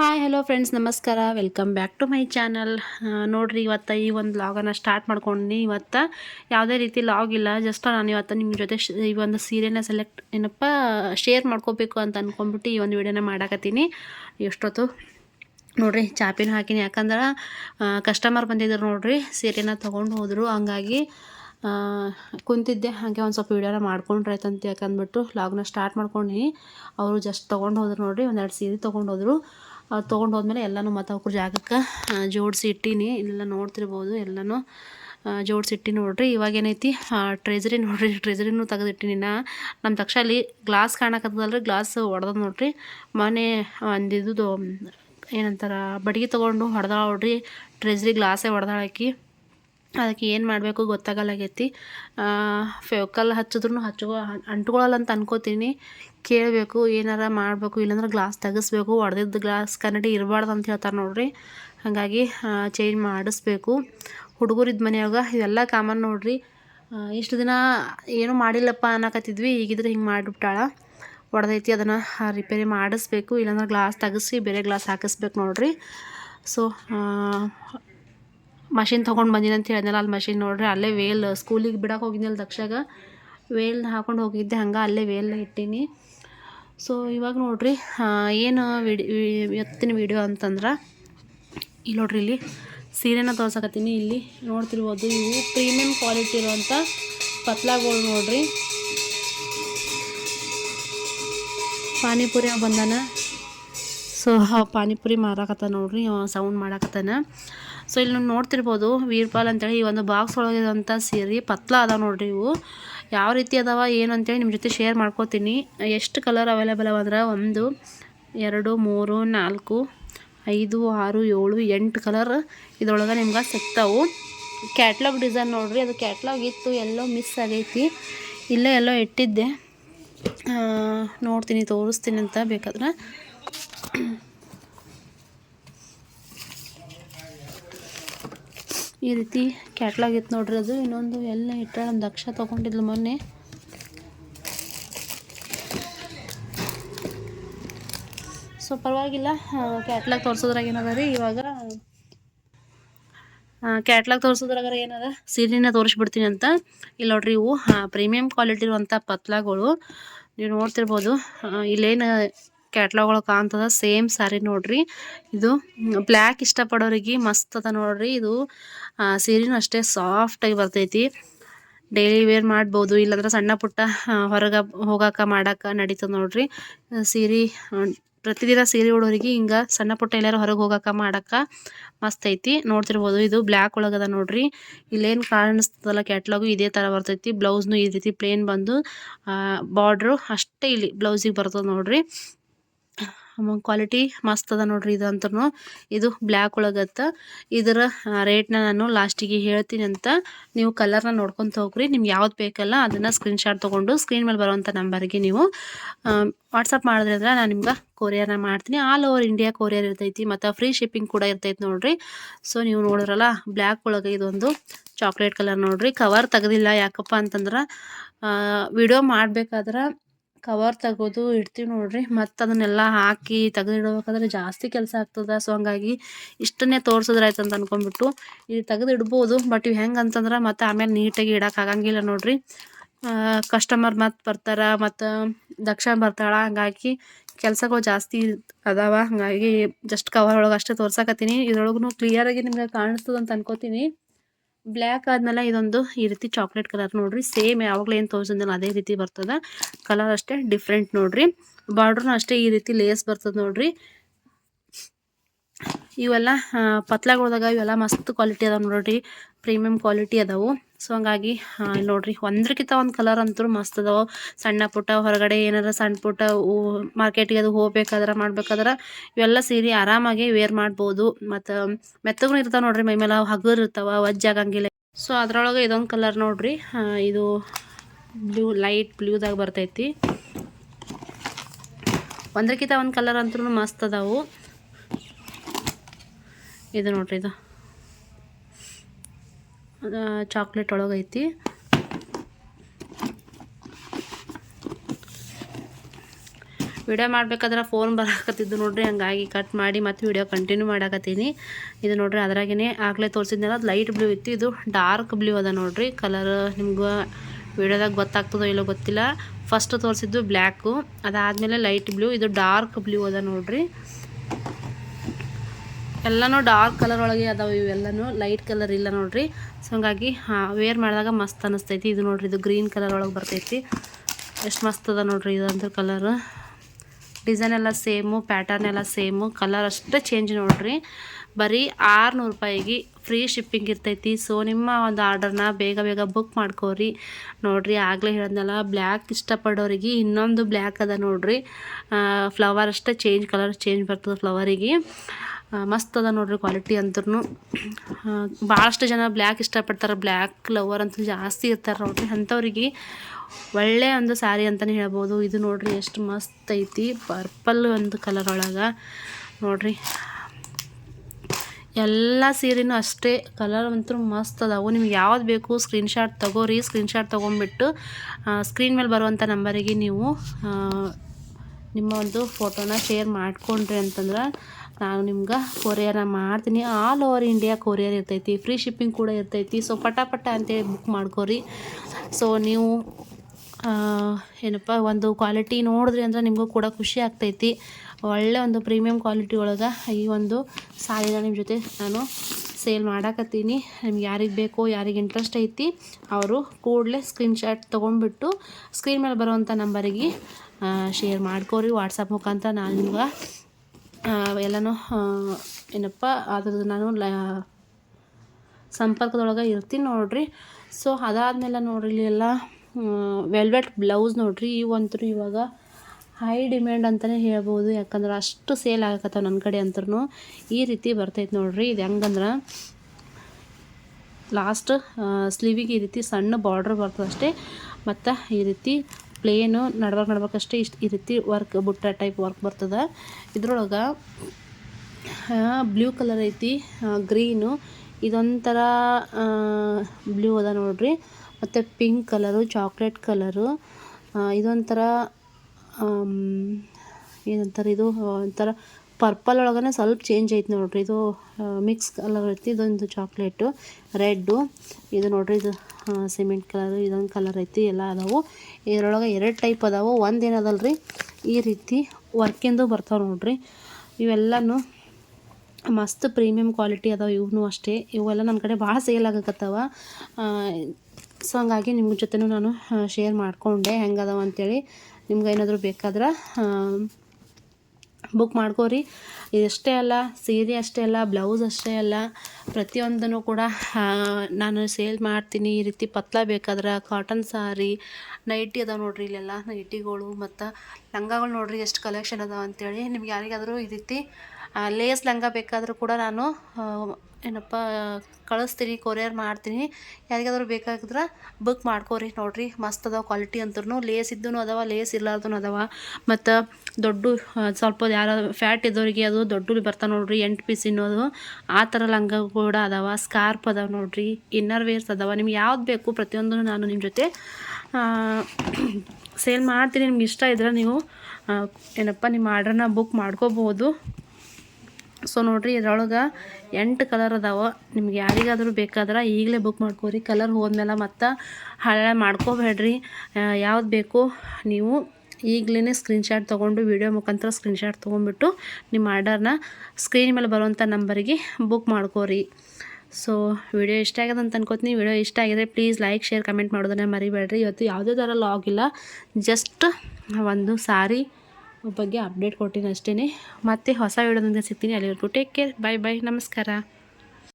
Hi hello friends ನಮಸ್ಕಾರ. Welcome back to my channel ನೋಡಿರಿ, ಇವತ್ತು ಈ ಒಂದು ಲಾಗನ್ನು ಸ್ಟಾರ್ಟ್ ಮಾಡ್ಕೊಂಡು ಇವತ್ತು ಯಾವುದೇ ರೀತಿ ಲಾಗ್ ಇಲ್ಲ. ಜಸ್ಟ್ ನಾನು ಇವತ್ತು ನಿಮ್ಮ ಜೊತೆ ಈ ಒಂದು ಸೀರೆನ ಸೆಲೆಕ್ಟ್ ಏನಪ್ಪ ಶೇರ್ ಮಾಡ್ಕೋಬೇಕು ಅಂತ ಅಂದ್ಕೊಂಡ್ಬಿಟ್ಟು ಈ ಒಂದು ವಿಡಿಯೋನ ಮಾಡಾಕತ್ತೀನಿ. ಎಷ್ಟೊತ್ತು? ನೋಡಿರಿ, ಚಾಪಿನ ಹಾಕಿನಿ. ಯಾಕಂದ್ರೆ ಕಸ್ಟಮರ್ ಬಂದಿದ್ರು ನೋಡಿರಿ ಸೀರೆನ ತೊಗೊಂಡು ಹೋದರು. ಹಂಗಾಗಿ ಕುಂತಿದ್ದೆ. ಹಾಗೆ ಒಂದು ಸ್ವಲ್ಪ ವೀಡಿಯೋನ ಮಾಡ್ಕೊಂಡ್ರೆ ಆಯ್ತಂತ ಯಾಕಂದ್ಬಿಟ್ಟು ಲಾಗ್ನ ಸ್ಟಾರ್ಟ್ ಮಾಡ್ಕೊಂಡು ಅವರು ಜಸ್ಟ್ ತೊಗೊಂಡು ಹೋದ್ರು ನೋಡ್ರಿ ಒಂದೆರಡು ಸೀರೆ ತೊಗೊಂಡು ಹೋದ್ರು. ತೊಗೊಂಡು ಹೋದ್ಮೇಲೆ ಎಲ್ಲನೂ ಮತ್ತು ಅವ್ರ ಜಾಗಕ್ಕೆ ಜೋಡಿಸಿ ಇಟ್ಟೀನಿ. ಇಲ್ಲೆಲ್ಲ ನೋಡ್ತಿರ್ಬೋದು ಎಲ್ಲನೂ. ಜೋಡಿಸಿ ಇಟ್ಟಿ ನೋಡ್ರಿ. ಇವಾಗ ಏನೈತಿ? ಟ್ರೆಜರಿ ನೋಡ್ರಿ. ಟ್ರೆಜರಿನೂ ತೆಗೆದಿಟ್ಟಿನಿ ನಾ. ನಮ್ಮ ತಕ್ಷ ಅಲ್ಲಿ ಗ್ಲಾಸ್ ಕಾಣಕತ್ತದಲ್ರಿ. ಗ್ಲಾಸ್ ಹೊಡೆದ ನೋಡ್ರಿ. ಮನೆ ಒಂದಿದ್ದು ಏನಂತಾರೆ, ಬಡಿಗೆ ತೊಗೊಂಡು ಹೊಡೆದಾಳ ನೋಡ್ರಿ. ಟ್ರೆಜರಿ ಗ್ಲಾಸೇ ಹೊಡೆದಾಳ ಆಕಿ. ಅದಕ್ಕೆ ಏನು ಮಾಡಬೇಕು ಗೊತ್ತಾಗಲ್ಲಾಗೈತಿ. ಫೆವಕಲ್ ಹಚ್ಚಿದ್ರು ಹಚ್ಚೋ ಅಂಟ್ಕೊಳ್ಳಲ್ಲ ಅಂತ ಅನ್ಕೋತೀನಿ. ಕೇಳಬೇಕು, ಏನಾರ ಮಾಡಬೇಕು, ಇಲ್ಲಾಂದ್ರೆ ಗ್ಲಾಸ್ ತೆಗೆಸ್ಬೇಕು, ಒಡೆದಿದ್ದ ಗ್ಲಾಸ್ ಕನ್ನಡಿ ಇರಬಾರ್ದು ಅಂತ ಹೇಳ್ತಾರೆ ನೋಡ್ರಿ. ಹಾಗಾಗಿ ಚೇಂಜ್ ಮಾಡಿಸ್ಬೇಕು. ಹುಡುಗರಿದ್ದ ಮನೆಯಾಗ ಇವೆಲ್ಲ ಕಾಮನ್ ನೋಡ್ರಿ. ಇಷ್ಟು ದಿನ ಏನೂ ಮಾಡಿಲ್ಲಪ್ಪ ಅನ್ನಕತ್ತಿದ್ವಿ, ಈಗಿದ್ರೆ ಹಿಂಗೆ ಮಾಡಿಬಿಟ್ಟಾಳ. ಒಡೆದೈತಿ ಅದನ್ನು ರಿಪೇರಿ ಮಾಡಿಸ್ಬೇಕು, ಇಲ್ಲಾಂದ್ರೆ ಗ್ಲಾಸ್ ತೆಗೆಸಿ ಬೇರೆ ಗ್ಲಾಸ್ ಹಾಕಿಸ್ಬೇಕು ನೋಡ್ರಿ. ಸೊ ಮಷಿನ್ ತೊಗೊಂಡು ಬಂದಿನಿ ಅಂತ ಹೇಳಿದ್ನಲ್ಲ ಅಲ್ಲಿ ಮಷಿನ್ ನೋಡ್ರಿ, ಅಲ್ಲೇ ವೇಲ್ ಸ್ಕೂಲಿಗೆ ಬಿಡಕ್ಕೆ ಹೋಗಿದ್ನಲ್ಲ ದಕ್ಷಾಗ. ವೇಲ್ನ ಹಾಕೊಂಡು ಹೋಗಿದ್ದೆ, ಹಂಗೆ ಅಲ್ಲೇ ವೇಲ್ ಇಟ್ಟೀನಿ. ಸೊ ಇವಾಗ ನೋಡ್ರಿ ಏನು ವಿಡಿ ಇವತ್ತಿನ ವಿಡಿಯೋ ಅಂತಂದ್ರೆ ಇಲ್ಲಿ ನೋಡ್ರಿ ಇಲ್ಲಿ ಸೀರೆನ ತೋರ್ಸಕತ್ತೀನಿ. ಇಲ್ಲಿ ನೋಡ್ತಿರ್ಬೋದು, ಇವು ಪ್ರೀಮಿಯಂ ಕ್ವಾಲಿಟಿ ಇರುವಂಥ ಪತ್ಲಾಗಳು ನೋಡ್ರಿ. ಪಾನಿಪುರಿ ಬಂದಾನ. ಸೊ ಪಾನಿಪುರಿ ಮಾರಾಕತ್ತ ನೋಡ್ರಿ ಸೌಂಡ್ ಮಾಡಾಕತ್ತಾನ. ಸೊ ಇಲ್ಲಿ ನೀವು ನೋಡ್ತಿರ್ಬೋದು, ವೀರ್ಪಾಲ್ ಅಂತೇಳಿ ಈ ಒಂದು ಬಾಕ್ಸ್ ಒಳಗಿರೋಂಥ ಸೀರೆ ಪತ್ಲ ಅದಾವ ನೋಡ್ರಿ ಇವು. ಯಾವ ರೀತಿ ಅದಾವ, ಏನು ಅಂತೇಳಿ ನಿಮ್ಮ ಜೊತೆ ಶೇರ್ ಮಾಡ್ಕೋತೀನಿ. ಎಷ್ಟು ಕಲರ್ ಅವೈಲೇಬಲ್ ಅವ ಅಂದ್ರೆ ಒಂದು, ಎರಡು, ಮೂರು, ನಾಲ್ಕು, ಐದು, ಆರು, ಏಳು, ಎಂಟು ಕಲರ್ ಇದ್ರೊಳಗೆ ನಿಮ್ಗೆ ಸಿಗ್ತಾವೆ. ಕ್ಯಾಟ್ಲಾಗ್ ಡಿಸೈನ್ ನೋಡ್ರಿ, ಅದು ಕ್ಯಾಟ್ಲಾಗ್ ಇತ್ತು, ಎಲ್ಲೋ ಮಿಸ್ ಆಗೈತಿ. ಇಲ್ಲೇ ಎಲ್ಲೋ ಇಟ್ಟಿದ್ದೆ. ನೋಡ್ತೀನಿ, ತೋರಿಸ್ತೀನಿ ಅಂತ ಬೇಕಾದ್ರೆ. ಈ ರೀತಿ ಕ್ಯಾಟ್ಲಾಗ್ ಇತ್ತು ನೋಡ್ರಿ ಅದು. ಇನ್ನೊಂದು ಎಲ್ಲ ಇಟ್ಟ ನಮ್ಮ ದಕ್ಷ ತೊಗೊಂಡಿದ್ಲು ಮೊನ್ನೆ. ಸೊ ಪರವಾಗಿಲ್ಲ. ಕ್ಯಾಟ್ಲಾಗ್ ತೋರಿಸೋದ್ರಾಗ ಏನದ ರೀ? ಇವಾಗ ಕ್ಯಾಟ್ಲಾಗ್ ತೋರಿಸೋದ್ರಾಗ ಏನದ? ಸೀರೆನ ತೋರಿಸ್ಬಿಡ್ತೀನಿ ಅಂತ. ಇಲ್ಲಿ ನೋಡ್ರಿ ಇವು ಪ್ರೀಮಿಯಂ ಕ್ವಾಲಿಟಿ ಇರುವಂಥ ಪತ್ಲಾಗಳು. ನೀವು ನೋಡ್ತಿರ್ಬೋದು. ಆ, ಇಲ್ಲೇನು ಒಳಗೆ ಕಾಣ್ತದ. ಸೇಮ್ ಸ್ಯಾರಿ ನೋಡ್ರಿ. ಇದು ಬ್ಲ್ಯಾಕ್ ಇಷ್ಟಪಡೋರಿಗೆ ಮಸ್ತ್ ಅದ ನೋಡ್ರಿ. ಇದು ಸೀರೆನೂ ಅಷ್ಟೇ ಸಾಫ್ಟಾಗಿ ಬರ್ತೈತಿ. ಡೈಲಿ ವೇರ್ ಮಾಡ್ಬೋದು. ಇಲ್ಲಾಂದ್ರೆ ಸಣ್ಣ ಪುಟ್ಟ ಹೊರಗೆ ಹೋಗಾಕ, ಮಾಡಾಕ ನಡೀತದೆ ನೋಡ್ರಿ. ಸೀರೆ ಪ್ರತಿದಿನ ಸೀರೆ ಉಡೋರಿಗೆ ಹಿಂಗೆ ಸಣ್ಣ ಪುಟ್ಟ ಎಲ್ಲಾರು ಹೊರಗೆ ಹೋಗಾಕ, ಮಾಡಾಕ ಮಸ್ತ್ ಐತಿ. ನೋಡ್ತಿರ್ಬೋದು. ಇದು ಬ್ಲ್ಯಾಕ್ ಒಳಗದ ನೋಡ್ರಿ. ಇಲ್ಲೇನು ಕಾಣಿಸ್ತದಲ್ಲ ಕ್ಯಾಟ್ಲಾಗು ಇದೇ ಥರ ಬರ್ತೈತಿ. ಬ್ಲೌಸ್ನು ಈ ರೀತಿ ಪ್ಲೇನ್ ಬಂದು ಬಾರ್ಡ್ರು ಅಷ್ಟೇ ಇಲ್ಲಿ ಬ್ಲೌಸಿಗೆ ಬರ್ತದೆ ನೋಡ್ರಿ. ಕ್ವಾಲಿಟಿ ಮಸ್ತ್ ಅದ ನೋಡ್ರಿ ಇದು ಅಂತೂ ಇದು ಬ್ಲ್ಯಾಕ್ ಒಳಗತ್ತ. ಇದರ ರೇಟ್ನ ನಾನು ಲಾಸ್ಟಿಗೆ ಹೇಳ್ತೀನಿ ಅಂತ. ನೀವು ಕಲರ್ನ ನೋಡ್ಕೊಂತ ಹೋಗ್ರಿ. ನಿಮ್ಗೆ ಯಾವ್ದು ಬೇಕಲ್ಲ ಅದನ್ನು ಸ್ಕ್ರೀನ್ಶಾಟ್ ತೊಗೊಂಡು ಸ್ಕ್ರೀನ್ ಮೇಲೆ ಬರುವಂಥ ನಂಬರ್ಗೆ ನೀವು ವಾಟ್ಸಪ್ ಮಾಡಿದ್ರೆ ಅಂದ್ರೆ ನಾನು ನಿಮ್ಗೆ ಕೊರಿಯರ್ನ ಮಾಡ್ತೀನಿ. ಆಲ್ ಓವರ್ ಇಂಡಿಯಾ ಕೊರಿಯರ್ ಇರ್ತೈತಿ. ಮತ್ತು ಫ್ರೀ ಶಿಪ್ಪಿಂಗ್ ಕೂಡ ಇರ್ತೈತಿ ನೋಡ್ರಿ. ಸೊ ನೀವು ನೋಡಿದ್ರಲ್ಲ ಬ್ಲ್ಯಾಕ್ ಒಳಗೆ ಇದೊಂದು ಚಾಕ್ಲೇಟ್ ಕಲರ್ ನೋಡ್ರಿ. ಕವರ್ ತೆಗೆದಿಲ್ಲ ಯಾಕಪ್ಪ ಅಂತಂದ್ರೆ ವಿಡಿಯೋ ಮಾಡ್ಬೇಕಾದ್ರೆ ಕವರ್ ತೆಗೆದು ಇಡ್ತೀವಿ ನೋಡ್ರಿ. ಮತ್ತು ಅದನ್ನೆಲ್ಲ ಹಾಕಿ ತೆಗೆದಿಡ್ಬೇಕಾದ್ರೆ ಜಾಸ್ತಿ ಕೆಲಸ ಆಗ್ತದೆ. ಸೊ ಹಂಗಾಗಿ ಇಷ್ಟನ್ನೇ ತೋರ್ಸಿದ್ರೆ ಆಯ್ತು ಅಂತ ಅನ್ಕೊಂಡ್ಬಿಟ್ಟು ಇದು ತೆಗೆದು ಇಡ್ಬೋದು ಬಟ್ ಇವು ಹೆಂಗೆ ಅಂತಂದ್ರೆ ಮತ್ತೆ ಆಮೇಲೆ ನೀಟಾಗಿ ಇಡೋಕ್ಕಾಗಂಗಿಲ್ಲ ಆಗಂಗಿಲ್ಲ ನೋಡ್ರಿ. ಕಸ್ಟಮರ್ ಮತ್ತೆ ಬರ್ತಾರ, ಮತ್ತು ದಕ್ಷ ಬರ್ತಾಳ. ಹಂಗಾಗಿ ಕೆಲಸಗಳು ಜಾಸ್ತಿ ಅದಾವ. ಹಂಗಾಗಿ ಜಸ್ಟ್ ಕವರ್ ಒಳಗೆ ಅಷ್ಟೇ ತೋರ್ಸಕತ್ತೀನಿ. ಇದ್ರೊಳಗೂ ಕ್ಲಿಯರಾಗಿ ನಿಮ್ಗೆ ಕಾಣಿಸ್ತದೆ ಅಂತ ಅನ್ಕೋತೀನಿ. ಬ್ಲ್ಯಾಕ್ ಆದ್ಮೇಲೆ ಇದೊಂದು ಈ ರೀತಿ ಚಾಕ್ಲೇಟ್ ಕಲರ್ ನೋಡ್ರಿ. ಸೇಮ್ ಯಾವಾಗಲೂ ಏನು ತೋರಿಸಿದ್ನಲ್ಲ ಅದೇ ರೀತಿ ಬರ್ತದ. ಕಲರ್ ಅಷ್ಟೇ ಡಿಫ್ರೆಂಟ್ ನೋಡ್ರಿ. ಬಾರ್ಡ್ರ್ನು ಅಷ್ಟೇ ಈ ರೀತಿ ಲೇಸ್ ಬರ್ತದೆ ನೋಡ್ರಿ. ಇವೆಲ್ಲ ಪತ್ಲಾಗಳ್ದಾಗ ಇವೆಲ್ಲ ಮಸ್ತ್ ಕ್ವಾಲಿಟಿ ಅದಾವ ನೋಡ್ರಿ. ಪ್ರೀಮಿಯಂ ಕ್ವಾಲಿಟಿ ಅದಾವು. ಸೊ ಹಂಗಾಗಿ ನೋಡಿರಿ, ಒಂದ್ರಕ್ಕಿಂತ ಒಂದು ಕಲರ್ ಅಂತೂ ಮಸ್ತ್ ಅದಾವ. ಸಣ್ಣ ಪುಟ್ಟ, ಹೊರಗಡೆ ಏನಾರ ಸಣ್ಣ ಪುಟ್ಟ ಮಾರ್ಕೆಟಿಗೆ ಅದು ಹೋಗ್ಬೇಕಾದ್ರೆ, ಮಾಡ್ಬೇಕಾದ್ರೆ, ಇವೆಲ್ಲ ಸೀರೆ ಆರಾಮಾಗಿ ವೇರ್ ಮಾಡ್ಬೋದು. ಮತ್ತು ಮೆತ್ತಗೂ ಇರ್ತಾವೆ ನೋಡ್ರಿ, ಮೈ ಮೇಲೆ ಹಗುರ್ ಇರ್ತಾವ ವಜ್ಜಾಗಂಗಿಲ್ಲ ಸೊ ಅದ್ರೊಳಗೆ ಇದೊಂದು ಕಲರ್ ನೋಡ್ರಿ ಇದು ಬ್ಲೂ ಲೈಟ್ ಬ್ಲೂದಾಗ ಬರ್ತೈತಿ. ಒಂದ್ರಕ್ಕಿಂತ ಒಂದು ಕಲರ್ ಅಂತೂ ಮಸ್ತ್ ಅದಾವು. ಇದು ನೋಡ್ರಿ, ಇದು. ಚಾಕ್ಲೇಟ್ ಒಳಗೈತಿ ವಿಡಿಯೋ ಮಾಡ್ಬೇಕಾದ್ರೆ ಫೋನ್ ಬರಾಕತ್ತಿದ್ದು ನೋಡ್ರಿ, ಹಂಗಾಗಿ ಕಟ್ ಮಾಡಿ ಮತ್ತೆ ವಿಡಿಯೋ ಕಂಟಿನ್ಯೂ ಮಾಡಾಕತ್ತೀನಿ. ಇದು ನೋಡ್ರಿ ಅದ್ರಾಗೇ ಆಗಲೇ ತೋರಿಸಿದ್ನಲ್ಲ, ಅದು ಲೈಟ್ ಬ್ಲೂ ಇತ್ತು, ಇದು ಡಾರ್ಕ್ ಬ್ಲೂ ಅದ ನೋಡ್ರಿ. ಕಲರ್ ನಿಮ್ಗೆ ವಿಡಿಯೋದಾಗ ಗೊತ್ತಾಗ್ತದೋ ಇಲ್ಲೋ ಗೊತ್ತಿಲ್ಲ. ಫಸ್ಟ್ ತೋರಿಸಿದ್ದು ಬ್ಲ್ಯಾಕು ಅದಾದಮೇಲೆ ಲೈಟ್ ಬ್ಲೂ ಇದು ಡಾರ್ಕ್ ಬ್ಲೂ ಅದ ನೋಡ್ರಿ. ಎಲ್ಲನೂ ಡಾರ್ಕ್ ಕಲರ್ ಒಳಗೆ ಅದಾವೆ ಇವೆಲ್ಲನೂ. ಲೈಟ್ ಕಲರ್ ಇಲ್ಲ ನೋಡ್ರಿ. ಸೊ ಹಂಗಾಗಿ ವೇರ್ ಮಾಡಿದಾಗ ಮಸ್ತ್ ಅನಿಸ್ತೈತಿ. ಇದು ನೋಡ್ರಿ, ಇದು ಗ್ರೀನ್ ಕಲರ್ ಒಳಗೆ ಬರ್ತೈತಿ. ಎಷ್ಟು ಮಸ್ತ್ ಅದ ನೋಡ್ರಿ ಇದಂತ ಕಲರ್ ಡಿಸೈನ್ ಎಲ್ಲ ಸೇಮು ಪ್ಯಾಟರ್ನ್ ಎಲ್ಲ ಸೇಮು ಕಲರ್ ಅಷ್ಟೇ ಚೇಂಜ್ ನೋಡ್ರಿ. ಬರೀ ಆರುನೂರು ರೂಪಾಯಿಗೆ ಫ್ರೀ ಶಿಪ್ಪಿಂಗ್ ಇರ್ತೈತಿ. ಸೊ ನಿಮ್ಮ ಒಂದು ಆರ್ಡರ್ನ ಬೇಗ ಬೇಗ ಬುಕ್ ಮಾಡ್ಕೋರಿ. ನೋಡ್ರಿ, ಆಗಲೇ ಹೇಳಿದ್ನಲ್ಲ ಬ್ಲ್ಯಾಕ್ ಇಷ್ಟಪಡೋರಿಗೆ ಇನ್ನೊಂದು ಬ್ಲ್ಯಾಕ್ ಅದ ನೋಡ್ರಿ. ಫ್ಲವರ್ ಅಷ್ಟೇ ಚೇಂಜ್ ಕಲರ್ ಚೇಂಜ್ ಬರ್ತದೆ ಫ್ಲವರಿಗೆ ಮಸ್ತ್ ಅದ ನೋಡ್ರಿ ಕ್ವಾಲಿಟಿ ಅಂತೂ ಭಾಳಷ್ಟು ಜನ ಬ್ಲ್ಯಾಕ್ ಇಷ್ಟಪಡ್ತಾರೆ. ಬ್ಲ್ಯಾಕ್ ಲವರ್ ಅಂತೂ ಜಾಸ್ತಿ ಇರ್ತಾರೆ ನೋಡ್ರಿ. ಅಂಥವ್ರಿಗೆ ಒಳ್ಳೆ ಒಂದು ಸ್ಯಾರಿ ಅಂತಲೇ ಹೇಳ್ಬೋದು. ಇದು ನೋಡ್ರಿ ಎಷ್ಟು ಮಸ್ತ್ ಐತಿ. ಪರ್ಪಲ್ ಒಂದು ಕಲರ್ ಒಳಗೆ ನೋಡ್ರಿ. ಎಲ್ಲ ಸೀರೆನೂ ಅಷ್ಟೇ ಕಲರ್ ಅಂತೂ ಮಸ್ತ್ ಅದಾವು. ನಿಮ್ಗೆ ಯಾವ್ದು ಬೇಕು ಸ್ಕ್ರೀನ್ಶಾಟ್ ತೊಗೋರಿ. ಸ್ಕ್ರೀನ್ಶಾಟ್ ತೊಗೊಂಬಿಟ್ಟು ಸ್ಕ್ರೀನ್ ಮೇಲೆ ಬರುವಂಥ ನಂಬರಿಗೆ ನೀವು ನಿಮ್ಮ ಒಂದು ಫೋಟೋನ ಶೇರ್ ಮಾಡಿಕೊಂಡ್ರಿ ಅಂತಂದ್ರೆ ನಾನು ನಿಮ್ಗೆ ಕೊರಿಯರ ಮಾಡ್ತೀನಿ. ಆಲ್ ಓವರ್ ಇಂಡಿಯಾ ಕೊರಿಯರ್ ಇರ್ತೈತಿ. ಫ್ರೀ ಶಿಪ್ಪಿಂಗ್ ಕೂಡ ಇರ್ತೈತಿ. ಸೊ ಪಟ ಪಟ ಅಂತೇಳಿ ಬುಕ್ ಮಾಡ್ಕೋರಿ. ಸೊ ನೀವು ಏನಪ್ಪ, ಒಂದು ಕ್ವಾಲಿಟಿ ನೋಡಿದ್ರಿ ಅಂದ್ರೆ ನಿಮಗೂ ಕೂಡ ಖುಷಿ ಆಗ್ತೈತಿ. ಒಳ್ಳೆ ಒಂದು ಪ್ರೀಮಿಯಂ ಕ್ವಾಲಿಟಿ ಒಳಗೆ ಈ ಒಂದು ಸಾರಿನ ನಿಮ್ಮ ಜೊತೆ ನಾನು ಸೇಲ್ ಮಾಡಾಕತ್ತೀನಿ. ನಿಮ್ಗೆ ಯಾರಿಗೆ ಬೇಕೋ, ಯಾರಿಗೆ ಇಂಟ್ರೆಸ್ಟ್ ಐತಿ, ಅವರು ಕೂಡಲೇ ಸ್ಕ್ರೀನ್ಶಾಟ್ ತೊಗೊಂಡ್ಬಿಟ್ಟು ಸ್ಕ್ರೀನ್ ಮೇಲೆ ಬರುವಂಥ ನಂಬರಿಗೆ ಶೇರ್ ಮಾಡ್ಕೋರಿ. ವಾಟ್ಸಪ್ ಮುಖಾಂತರ ನಾನು ನಿಮ್ಗೆ ಎಲ್ಲನೂ ಏನಪ್ಪ, ಅದ್ರದ್ದು ನಾನು ಲ, ಸಂಪರ್ಕದೊಳಗೆ ಇರ್ತೀನಿ ನೋಡಿರಿ. ಸೊ ಅದಾದ್ಮೇಲೆ ನೋಡ್ರಿ ಇಲ್ಲೆಲ್ಲ ವೆಲ್ವೆಟ್ ಬ್ಲೌಸ್ ನೋಡಿರಿ. ಇವಂತೂ ಇವಾಗ ಹೈ ಡಿಮ್ಯಾಂಡ್ ಅಂತಲೇ ಹೇಳ್ಬೋದು. ಯಾಕಂದ್ರೆ ಅಷ್ಟು ಸೇಲ್ ಆಗಕತ್ತಾವ ನನ್ನ ಕಡೆ ಅಂತೂ ಈ ರೀತಿ ಬರ್ತೈತೆ ನೋಡಿರಿ. ಇದು ಹೆಂಗಂದ್ರೆ ಲಾಸ್ಟ್ ಸ್ಲೀವಿಗೆ ಈ ರೀತಿ ಸಣ್ಣ ಬಾರ್ಡ್ರ್ ಬರ್ತದೆ ಅಷ್ಟೇ ಮತ್ತು ಈ ರೀತಿ ಪ್ಲೇನು ನಡ್ಬಾರ್ಕ್ ನಡ್ಬೇಕಷ್ಟೇ ಇಷ್ಟು ಈ ರೀತಿ ವರ್ಕ್, ಬುಟ್ಟ ಟೈಪ್ ವರ್ಕ್ ಬರ್ತದೆ. ಇದ್ರೊಳಗೆ ಬ್ಲೂ ಕಲರ್ ಐತಿ ಗ್ರೀನು ಇದೊಂಥರ ಬ್ಲೂ ಅದ ನೋಡ್ರಿ. ಮತ್ತು ಪಿಂಕ್ ಕಲರು ಚಾಕ್ಲೇಟ್ ಕಲರು ಇದೊಂಥರ ಏನಂತಾರೆ ಇದು, ಒಂಥರ ಪರ್ಪಲ್ ಒಳಗನೆ ಸ್ವಲ್ಪ ಚೇಂಜ್ ಐತೆ ನೋಡ್ರಿ. ಇದು ಮಿಕ್ಸ್ ಕಲರ್ ಐತಿ. ಇದೊಂದು ಚಾಕ್ಲೇಟು ರೆಡ್ಡು ಇದು ನೋಡ್ರಿ, ಇದು ಸಿಮೆಂಟ್ ಕಲರ್ ಇದೊಂದು ಕಲರ್ ಐತಿ. ಎಲ್ಲ ಅದಾವು. ಇದರೊಳಗೆ ಎರಡು ಟೈಪ್ ಅದಾವು. ಒಂದು ಏನದಲ್ಲ ರೀ ಈ ರೀತಿ ವರ್ಕಿಂದು ಬರ್ತಾವೆ ನೋಡ್ರಿ. ಇವೆಲ್ಲನೂ ಮಸ್ತ್ ಪ್ರೀಮಿಯಮ್ ಕ್ವಾಲಿಟಿ ಅದಾವೆ. ಇವನು ಅಷ್ಟೇ. ಇವೆಲ್ಲ ನನ್ನ ಕಡೆ ಭಾಳ ಸೇಲ್ ಆಗಕತ್ತವ. ಸೊ ಹಂಗಾಗಿ ನಿಮ್ಮ ಜೊತೆನೂ ನಾನು ಶೇರ್ ಮಾಡಿಕೊಂಡೆ. ಹೆಂಗೆ ಅದಾವ ಅಂಥೇಳಿ ನಿಮ್ಗೆ ಏನಾದರೂ ಬೇಕಾದ್ರೆ ಬುಕ್ ಮಾಡ್ಕೋರಿ. ಇದಷ್ಟೇ ಅಲ್ಲ, ಸೀರೆ ಅಷ್ಟೇ ಅಲ್ಲ, ಬ್ಲೌಸ್ ಅಷ್ಟೇ ಅಲ್ಲ, ಪ್ರತಿಯೊಂದನ್ನು ಕೂಡ ನಾನು ಸೇಲ್ ಮಾಡ್ತೀನಿ. ಈ ರೀತಿ ಪತ್ಲ ಬೇಕಾದ್ರೆ ಕಾಟನ್ ಸಾರಿ ನೈಟಿ ಅದಾವೆ ನೋಡ್ರಿ ಇಲ್ಲೆಲ್ಲ ನೈಟಿಗಳು ಮತ್ತು ಲಂಗಗಳು ನೋಡ್ರಿ ಎಷ್ಟು ಕಲೆಕ್ಷನ್ ಅದಾವೆ ಅಂತೇಳಿ. ನಿಮ್ಗೆ ಯಾರಿಗಾದರೂ ಈ ರೀತಿ ಲೇಸ್ ಲಂಗ ಬೇಕಾದರೂ ಕೂಡ ನಾನು ಏನಪ್ಪ, ಕಳಿಸ್ತೀನಿ ಕೊರಿಯರ್ ಮಾಡ್ತೀನಿ. ಯಾರಿಗಾದ್ರೂ ಬೇಕಾಗಿದ್ರೆ ಬುಕ್ ಮಾಡ್ಕೋರಿ ನೋಡಿರಿ. ಮಸ್ತ್ ಅದಾವ ಕ್ವಾಲಿಟಿ ಅಂತೂ ಲೇಸ್ ಇದ್ದೂ ಅದಾವ ಲೇಸ್ ಇರ್ಲಾರ್ದೂ ಅದಾವ. ಮತ್ತು ದೊಡ್ಡ ಸ್ವಲ್ಪ ಯಾರು ಫ್ಯಾಟ್ ಇದ್ದವ್ರಿಗೆ ಅದು ದೊಡ್ಡ ಬರ್ತಾವೆ ನೋಡಿರಿ. ಎಂಟು ಪೀಸ್ ಇನ್ನೋದು. ಆ ಥರ ಲಂಗ ಕೂಡ ಅದಾವ. ಸ್ಕಾರ್ಪ್ ಅದಾವೆ ನೋಡಿರಿ. ಇನ್ನರ್ ವೇರ್ಸ್ ಅದಾವ. ನಿಮ್ಗೆ ಯಾವ್ದು ಬೇಕು ಪ್ರತಿಯೊಂದನ್ನು ನಾನು ನಿಮ್ಮ ಜೊತೆ ಸೇಲ್ ಮಾಡ್ತೀನಿ. ನಿಮ್ಗೆ ಇಷ್ಟ ಇದ್ರೆ ನೀವು ಏನಪ್ಪ, ನಿಮ್ಮ ಆರ್ಡ್ರನ್ನ ಬುಕ್ ಮಾಡ್ಕೋಬೋದು. ಸೊ ನೋಡಿರಿ ಇದ್ರೊಳಗೆ ಎಂಟು ಕಲರ್ ಅದಾವೆ. ನಿಮ್ಗೆ ಯಾರಿಗಾದರೂ ಬೇಕಾದ್ರೆ ಈಗಲೇ ಬುಕ್ ಮಾಡ್ಕೋರಿ. ಕಲರ್ ಹೋದ್ಮೇಲೆ ಮತ್ತು ಹಳೆ ಮಾಡ್ಕೋಬೇಡ್ರಿ. ಯಾವ್ದು ಬೇಕು ನೀವು ಈಗಲೇ ಸ್ಕ್ರೀನ್ಶಾಟ್ ತೊಗೊಂಡು ವೀಡಿಯೋ ಮುಖಾಂತರ ಸ್ಕ್ರೀನ್ಶಾಟ್ ತೊಗೊಂಡ್ಬಿಟ್ಟು ನಿಮ್ಮ ಆರ್ಡರ್ನ ಸ್ಕ್ರೀನ್ ಮೇಲೆ ಬರುವಂಥ ನಂಬರಿಗೆ ಬುಕ್ ಮಾಡ್ಕೋರಿ. ಸೊ ವಿಡಿಯೋ ಇಷ್ಟ ಆಗ್ಯದ ಅಂತ ಅನ್ಕೋತೀನಿ. ವಿಡಿಯೋ ಇಷ್ಟ ಆಗಿದೆ ಪ್ಲೀಸ್ ಲೈಕ್ ಶೇರ್ ಕಮೆಂಟ್ ಮಾಡೋದನ್ನೇ ಮರಿಬೇಡ್ರಿ. ಇವತ್ತು ಯಾವುದೇ ಥರ ಲಾಗಿಲ್ಲ ಜಸ್ಟ್ ಒಂದು ಸಾರಿ ಬಗ್ಗೆ ಅಪ್ಡೇಟ್ ಕೊಟ್ಟಿನಿ ಅಷ್ಟೇ ಮತ್ತೆ ಹೊಸ ವಿಡಿಯೋದಿಂದ ಸಿಗ್ತೀನಿ. ಅಲ್ಲಿವರೆಗೂ ಟೇಕ್ ಕೇರ್ ಬಾಯ್ ಬಾಯ್ ನಮಸ್ಕಾರ.